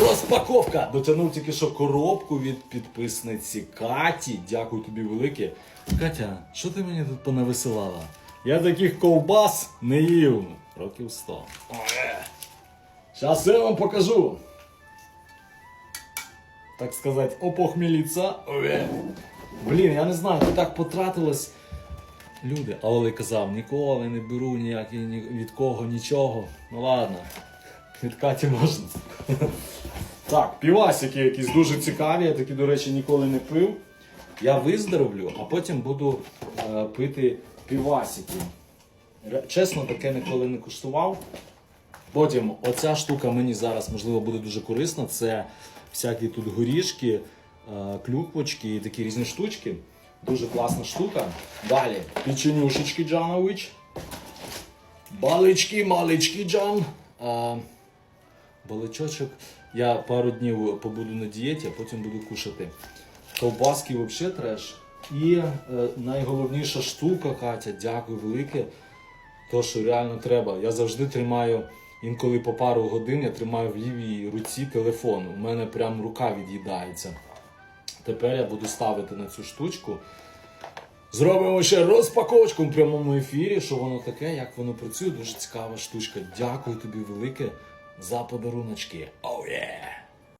Розпаковка! Дотягнув тільки що коробку від підписниці Каті. Дякую тобі велике. Катя, що ти мені тут понависилала? Я таких ковбас не їв. Років 100. Зараз я вам покажу. Так сказати, опохміліться. Блін, я не знаю, ти так потратилось. Люди, а Олег казав, ніколи не беру ніякі ні, від кого нічого. Ну ладно, від Каті можна. Так, півасики якісь дуже цікаві, я такі, до речі, ніколи не пив. Я виздоровлю, а потім буду е, пити півасики. Чесно, таке ніколи не куштував. Потім оця штука мені зараз можливо буде дуже корисна. Це всякі тут горішки, е, клюквочки і такі різні штучки. Дуже класна штука. Далі печенюшечки Джанович. Балички, малички Джан. А, баличочок. Я пару днів побуду на дієті, а потім буду кушати. Ковбаски взагалі треш. І е, найголовніша штука, Катя, дякую велике. То, що реально треба. Я завжди тримаю, інколи по пару годин я тримаю в лівій руці телефон. У мене прям рука від'їдається. Тепер я буду ставити на цю штучку. Зробимо ще розпаковочку в прямому ефірі, що воно таке, як воно працює. Дуже цікава штучка. Дякую тобі велике за подаруночки. Oh yeah!